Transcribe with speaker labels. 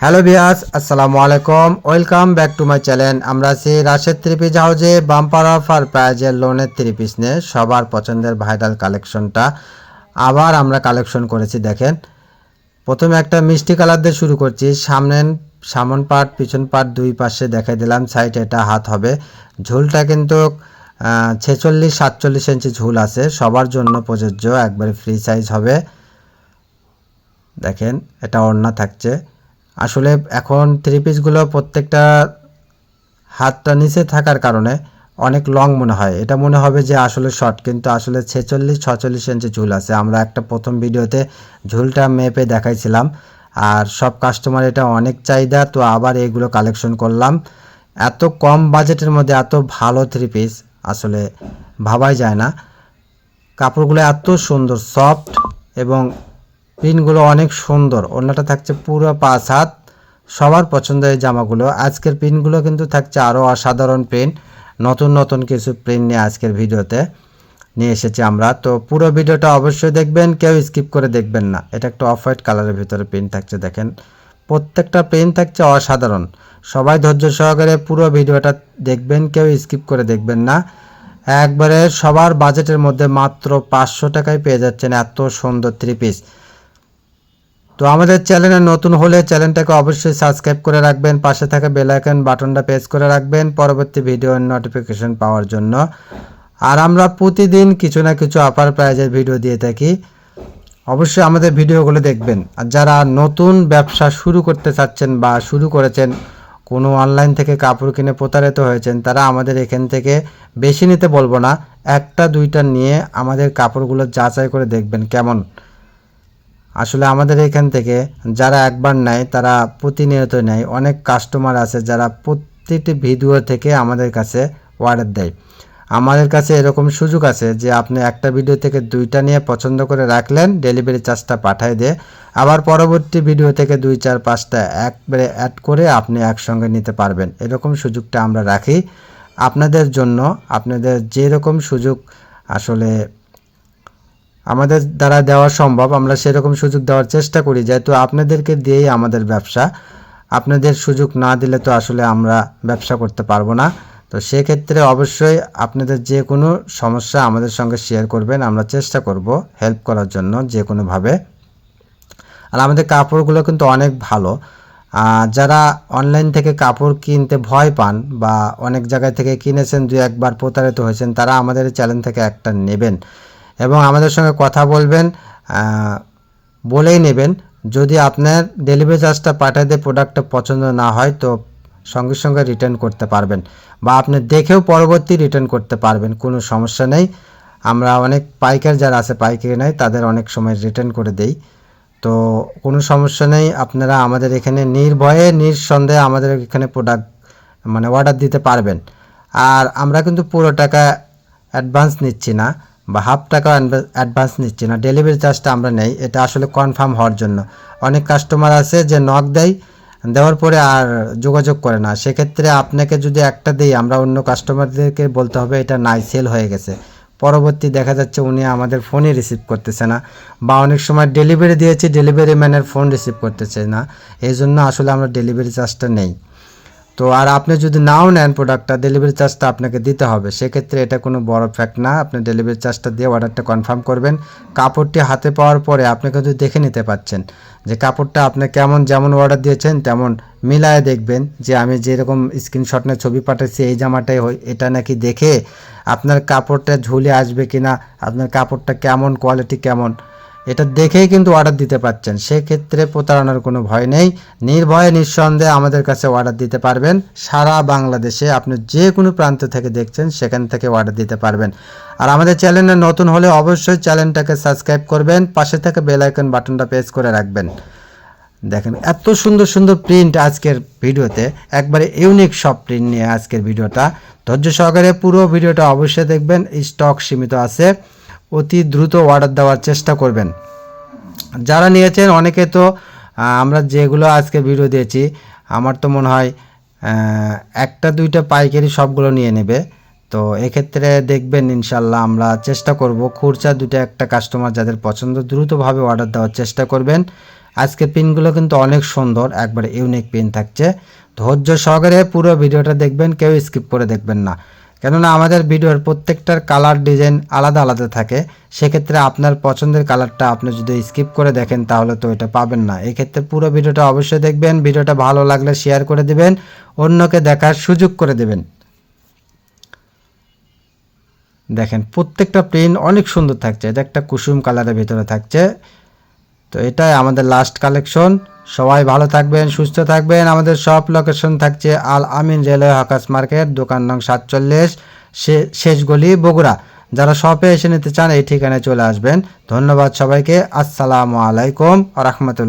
Speaker 1: Hello বিয়াস আসসালামু আলাইকুম welcome back to my channel আমরা আছি রাশেদ থ্রি পিস হাউজে বাম্পার অফার প্রাইজের লোনের থ্রি পিস নিয়ে। সবার পছন্দের ভাইরাল কালেকশনটা আবার আমরা কালেকশন করেছি, দেখেন। প্রথমে একটা মিষ্টি কালার দিয়ে শুরু করছি। সামনে সামন পাট পিছন পাট দুই পাশে দেখাই দিলাম। সাইড এটা হাত হবে। ঝুলটা কিন্তু ছেচল্লিশ, সাতচল্লিশ ইঞ্চি ঝুল আছে। সবার জন্য প্রযোজ্য। একবারে ফ্রি সাইজ হবে। দেখেন, এটা ওড়না থাকছে। আসলে এখন থ্রি পিসগুলো প্রত্যেকটা হাতটা নিচে থাকার কারণে অনেক লং মনে হয়। এটা মনে হবে যে আসলে শর্ট কিন্তু আসলে ছেচল্লিশ, ছচল্লিশ ইঞ্চি ঝুল আছে। আমরা একটা প্রথম ভিডিওতে ঝুলটা মেপে দেখাইছিলাম, আর সব কাস্টমার এটা অনেক চাহিদা, তো আবার এগুলো কালেকশন করলাম। এত কম বাজেটের মধ্যে এত ভালো থ্রি পিস আসলে ভাবাই যায় না। কাপড়গুলো এত সুন্দর সফট এবং প্রিন্টগুলো অনেক সুন্দর। ওড়নাটা থাকছে পুরো পাঁচ হাত। সবার পছন্দের এই জামাগুলো। আজকের প্রিন্টগুলো কিন্তু থাকছে আরও অসাধারণ প্রিন্ট নতুন নতুন কিছু প্রিন্ট নিয়ে আজকের ভিডিওতে নিয়ে এসেছি আমরা। তো পুরো ভিডিওটা অবশ্যই দেখবেন, কেউ স্কিপ করে দেখবেন না। এটা একটা অফ হোয়াইট কালারের ভিতরে প্রিন্ট থাকছে, দেখেন। প্রত্যেকটা প্রিন্ট থাকছে অসাধারণ। সবাই ধৈর্য সহকারে পুরো ভিডিওটা দেখবেন, কেউ স্কিপ করে দেখবেন না। একবারে সবার বাজেটের মধ্যে মাত্র পাঁচশো টাকায় পেয়ে যাচ্ছেন এত সুন্দর থ্রি পিস তো আমাদের চ্যানেলে নতুন হলে চ্যানেলটাকে অবশ্যই সাবস্ক্রাইব করে রাখবেন, পাশে থাকা বেল আইকন বাটনটা প্রেস করে রাখবেন পরবর্তী ভিডিওর নোটিফিকেশন পাওয়ার জন্য। আর আমরা প্রতিদিন কিছু না কিছু অফার প্রাইজের ভিডিও দিয়ে থাকি। অবশ্যই আমাদের ভিডিওগুলো দেখবেন। আর যারা নতুন ব্যবসা শুরু করতে চাচ্ছেন বা শুরু করেছেন, কোনো অনলাইন থেকে কাপড় কিনে প্রতারিত হয়েছেন, তারা আমাদের এখান থেকে বেশি নিতে বলব না। একটা, দুইটা নিয়ে আমাদের কাপড়গুলো যাচাই করে দেখবেন কেমন। আসলে আমাদের এখান থেকে যারা একবার নেয়, তারা প্রতিনিয়ত নেয়। অনেক কাস্টমার আছে যারা প্রত্যেকটি ভিডিও থেকে আমাদের কাছে অর্ডার দেয়। আমাদের কাছে এরকম সুযোগ আছে যে আপনি একটা ভিডিও থেকে দুইটা নিয়ে পছন্দ করে রাখলেন ডেলিভারি চার্জটা পাঠাই দিয়ে আবার পরবর্তী ভিডিও থেকে দুই, চার, পাঁচটা একবারে অ্যাড করে আপনি একসঙ্গে নিতে পারবেন। এরকম সুযোগটা আমরা রাখি। আপনাদের জন্য আপনাদের যেরকম সুযোগ আসলে আমাদের দ্বারা দেওয়া সম্ভব, আমরা সেরকম সুযোগ দেওয়ার চেষ্টা করি। যেহেতু আপনাদেরকে দিয়েই আমাদের ব্যবসা, আপনাদের সুযোগ না দিলে তো আসলে আমরা ব্যবসা করতে পারব না। তো সেক্ষেত্রে অবশ্যই আপনাদের যে কোনো সমস্যা আমাদের সঙ্গে শেয়ার করবেন, আমরা চেষ্টা করব হেল্প করার জন্য যে কোনোভাবে। আর আমাদের কাপড়গুলো কিন্তু অনেক ভালো। যারা অনলাইন থেকে কাপড় কিনতে ভয় পান বা অনেক জায়গায় থেকে কিনেছেন দু একবার প্রতারিত হয়েছেন, তারা আমাদের চ্যানেল থেকে একটা নেবেন। এবং আমাদের সঙ্গে কথা বলবেন বলেই নেবেন। যদি আপনার ডেলিভারি চার্জটা পাঠাতে প্রোডাক্টটা পছন্দ না হয়, তো সঙ্গে সঙ্গে রিটার্ন করতে পারবেন বা আপনি দেখেও পরবর্তী রিটার্ন করতে পারবেন, কোনো সমস্যা নেই। আমরা অনেক পাইকার যারা আছে, পাইকারি নেয়, তাদের অনেক সময় রিটার্ন করে দেই। তো কোনো সমস্যা নেই, আপনারা আমাদের এখানে নির্ভয়ে, নিঃসন্দেহে আমাদের এখানে প্রোডাক্ট মানে অর্ডার দিতে পারবেন। আর আমরা কিন্তু পুরো টাকা অ্যাডভান্স নিচ্ছি না। বা হাফ টাকা অ্যাডভান্স নিচ্ছি না ডেলিভারি চার্জটা আমরা নেই, এটা আসলে কনফার্ম হওয়ার জন্য। অনেক কাস্টমার আছে যে নক দেয়, দেওয়ার পরে আর যোগাযোগ করে না। সেক্ষেত্রে আপনাকে যদি একটা দিই, আমরা অন্য কাস্টমারদেরকে বলতে হবে, এটা নাই সেল হয়ে গেছে। পরবর্তী দেখা যাচ্ছে উনি আমাদের ফোনই রিসিভ করতেছে না, বা অনেক সময় ডেলিভারি দিয়েছি ডেলিভারি ম্যানের ফোন রিসিভ করতেছে না। এই জন্য আসলে আমরা ডেলিভারি চার্জটা নেই। তো আর আপনি যদি নাও নেন প্রোডাক্টটা ডেলিভারি চার্জটা আপনাকে দিতে হবে। সেক্ষেত্রে এটা কোনো বড় ফ্যাক্ট না। আপনি ডেলিভারি চার্জটা দিয়ে অর্ডারটা কনফার্ম করবেন। কাপড়টি হাতে পাওয়ার পরে আপনি কিন্তু দেখে নিতে পাচ্ছেন যে কাপড়টা আপনি কেমন যেমন অর্ডার দিয়েছেন, তেমন মিলায় দেখবেন যে আমি যেরকম স্ক্রিনশট নিয়ে ছবি পাঠাচ্ছি, এই জামাটাই হই এটা নাকি দেখে আপনার কাপড়টা ঝুলে আসবে কিনা, আপনার কাপড়টা কেমন কোয়ালিটি কেমন এটা দেখেই কিন্তু অর্ডার দিতে পারছেন। সেক্ষেত্রে প্রতারণার কোনো ভয় নেই। নির্ভয়ে, নিঃসন্দেহে আমাদের কাছে অর্ডার দিতে পারবেন। সারা বাংলাদেশে আপনি যে কোনো প্রান্ত থেকে দেখছেন, সেখান থেকে অর্ডার দিতে পারবেন। আর আমাদের চ্যানেলে নতুন হলে অবশ্যই চ্যানেলটাকে সাবস্ক্রাইব করবেন। পাশে থেকে বেল আইকন বাটনটা প্রেস করে রাখবেন। দেখেন, এত সুন্দর সুন্দর প্রিন্ট আজকের ভিডিওতে। একবারে ইউনিক সব প্রিন্ট নিয়ে আজকের ভিডিওটা। ধৈর্য সহকারে পুরো ভিডিওটা অবশ্যই দেখবেন। স্টক সীমিত আছে। অতি দ্রুত অর্ডার দেওয়ার চেষ্টা করবেন। যারা নিয়েছেন, অনেকে তো আমরা যেগুলো আজকে ভিডিও দিয়েছি, আমার তো মনে হয় একটা দুইটা পাইকারি সবগুলো নিয়ে নেবে। তো এক্ষেত্রে দেখবেন ইনশাল্লাহ আমরা চেষ্টা করব, খুরচা দুটো একটা কাস্টমার যাদের পছন্দ, দ্রুতভাবে অর্ডার দেওয়ার চেষ্টা করবেন। আজকে পিনগুলো কিন্তু অনেক সুন্দর, একবারে ইউনিক পিন থাকছে। ধৈর্য সহকারে পুরো ভিডিওটা দেখবেন, কেউ স্কিপ করে দেখবেন না। কেননা আমাদের ভিডিওর প্রত্যেকটার কালার ডিজাইন আলাদা আলাদা থাকে, সেক্ষেত্রে আপনার পছন্দের কালারটা আপনি যদি স্কিপ করে দেখেন তাহলে তো এটা পাবেন না। এক্ষেত্রে পুরো ভিডিওটা অবশ্যই দেখবেন, ভিডিওটা ভালো লাগলে শেয়ার করে দিবেন, অন্যকে দেখার সুযোগ করে দেবেন। দেখেন, প্রত্যেকটা প্রিন্ট অনেক সুন্দর থাকছে, এটা একটা কুসুম কালারের ভিতরে থাকছে। তো এটাই আমাদের লাস্ট কালেকশন সবাই ভালো থাকবেন, সুস্থ থাকবেন। আমাদের সব লোকেশন থাকছে Al Amin railway hawkers market, দোকান নং সাতচল্লিশ শেষ গলি বগুড়া। যারা শপে এসে নিতে চান, এই ঠিকানায় চলে আসবেন। ধন্যবাদ সবাইকে। আসসালামু আলাইকুম রহমতুল্লা